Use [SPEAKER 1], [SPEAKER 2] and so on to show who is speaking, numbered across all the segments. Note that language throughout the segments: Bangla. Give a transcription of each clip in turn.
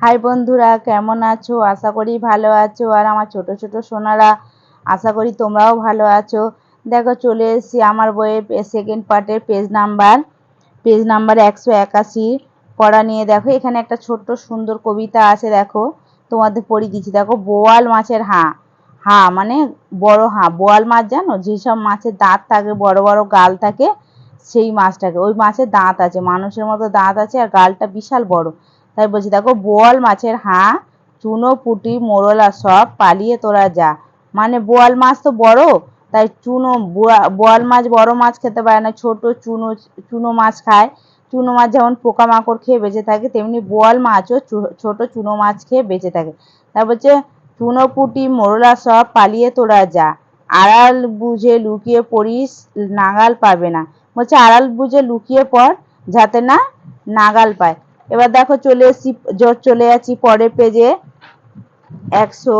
[SPEAKER 1] হাই বন্ধুরা, কেমন আছো? আশা করি ভালো আছো। আর আমার ছোট ছোট সোনারা, আশা করি তোমরাও ভালো আছো। দেখো, চলে এসেছি আমার বইয়ের সেকেন্ড পার্টের পেজ নাম্বার পেজ নাম্বার একশো একাশি। পড়া নিয়ে দেখো, এখানে একটা ছোট্ট সুন্দর কবিতা আছে, দেখো। তোমাদের পড়িয়ে দিচ্ছি। দেখো, বোয়াল মাছের হাঁ। হাঁ মানে বড় হাঁ। বোয়াল মাছ জানো? যেসব মাছের দাঁত থাকে, বড় বড় গাল থাকে, সেই মাছটাকে। ওই মাছের দাঁত আছে। মানুষের মতো দাঁত আছে, আর গালটা বিশাল বড়। তাই বলছি, দেখো, বোয়াল মাছের হাঁ চুনো, পুটি, মোরলা সব পালিয়ে তোরা যা। মানে বোয়াল মাছ তো বড়, তাই চুনো বোয়াল মাছ বড় মাছ খেতে পারে না, ছোট চুনো চুনো মাছ খায়। চুনো মাছ যেমন পোকামাকড় খেয়ে বেঁচে থাকে, তেমনি বোয়াল মাছও ছোট চুনো মাছ খেয়ে বেঁচে থাকে। তাই বলছে, চুনো, পুটি, মোরলা সব পালিয়ে তোরা যা। আড়াল বুঝে লুকিয়ে পড়িস, নাগাল পাবে না। বলছে, আড়াল বুঝে লুকিয়ে পড়, যাতে না নাগাল পায়। এবার দেখো চলে এসছি চলে যাচ্ছি পরের পেজে একশো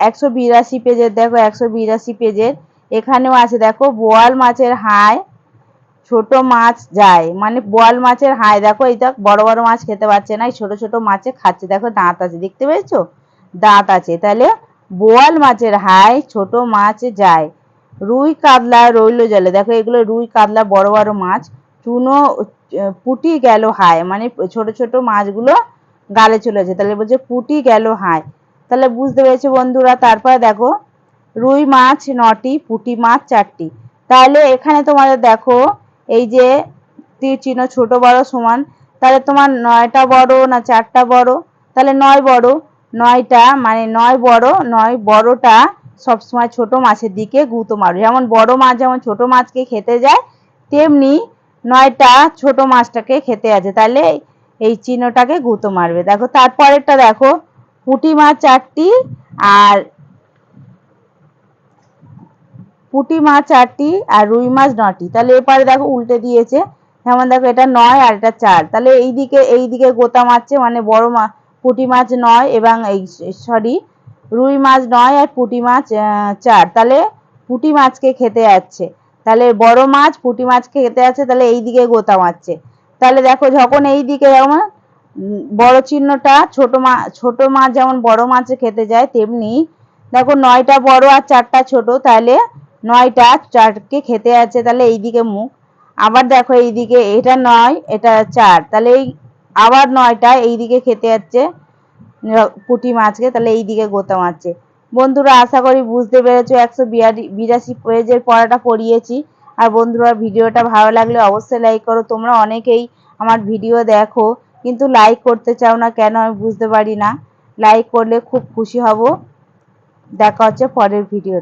[SPEAKER 1] একশো বিরাশি পেজের দেখো একশো বিরাশি পেজের এখানেও আছে, দেখো বোয়াল মাছের হায়, ছোট মাছ যায়। মানে বোয়াল মাছের হায়, দেখো এই দেখ, বড় বড় মাছ খেতে পারছে না, এই ছোট ছোট মাছে খাচ্ছে। দেখো দাঁত আছে, দেখতে পেয়েছ? দাঁত আছে। তাহলে বোয়াল মাছের হায়, ছোট মাছ যায়। রুই কাতলা রইল জলে, দেখো এগুলো রুই কাতলা বড় বড় মাছ। চুনো পুটি গেল হায়। মানে ছোট ছোট মাছগুলো গালে চলে যায় তাহলে বলছে পুটি গেল হায়। তাহলে বুঝতে পেরেছ বন্ধুরা? তারপরে দেখো, রুই মাছ নটি, পুটি মাছ চারটি। তাহলে এখানে তোমাদের দেখো, এই যে তীর চিহ্ন ছোট, বড়, সমান। তাহলে তোমার নয়টা বড় না চারটা বড়? তাহলে নয় বড়। নয়টা মানে নয় বড়, নয় বড়টা সবসময় ছোট মাছের দিকে গুঁতো মারো। যেমন বড় মাছ, যেমন ছোট মাছকে খেতে যায়, তেমনি নয়টা ছোট মাছটাকে খেতে আছে। তাহলে এই চিহ্নটাকে গুঁতো মারবে। দেখো, তারপরেরটা দেখো, পুঁটি মাছ চারটি আর পুঁটি মাছ চারটি আর রুই মাছ নটি তাহলে এপারে দেখো উল্টে দিয়েছে। যেমন দেখো, এটা নয় আর এটা চার। তাহলে এই দিকে এই দিকে গোতা মারছে মানে বড় মাছ পুঁটি মাছ নয় এবং এই সরি, রুই মাছ নয় আর পুঁটি মাছ চার। তাহলে পুঁটি মাছকে খেতে যাচ্ছে। তাহলে বড় মাছ, পুঁটি মাছকে খেতে যাচ্ছে তাহলে এই দিকে গোতা মারছে। তাহলে দেখো যখন এই দিকে যেমন বড় চিহ্নটা ছোট মা, ছোট মাছ যেমন বড় মাছে খেতে যায়, তেমনি দেখো নয়টা বড় আর চারটা ছোট, তাহলে নয়টা চারকে খেতে আছে, তাহলে এই দিকে মুখ। আবার দেখো এই দিকে এটা নয়, এটা চার, তাহলে এই আবার নয়টা এই দিকে খেতে যাচ্ছে পুঁটি মাছকে, তাহলে এই দিকে গোতা মারছে। বন্ধুরা, আশা করি বুঝতে পেরেছ, একশো বিরাশি পেজের পড়াটা পড়িয়েছি। আর বন্ধুরা, ভিডিওটা ভালো লাগলে অবশ্যই লাইক করো। তোমরা অনেকেই আমার ভিডিও দেখো, কিন্তু লাইক করতে চাও না, কেন আমি বুঝতে পারি না। লাইক করলে খুব খুশি হব। দেখা হচ্ছে পরের ভিডিও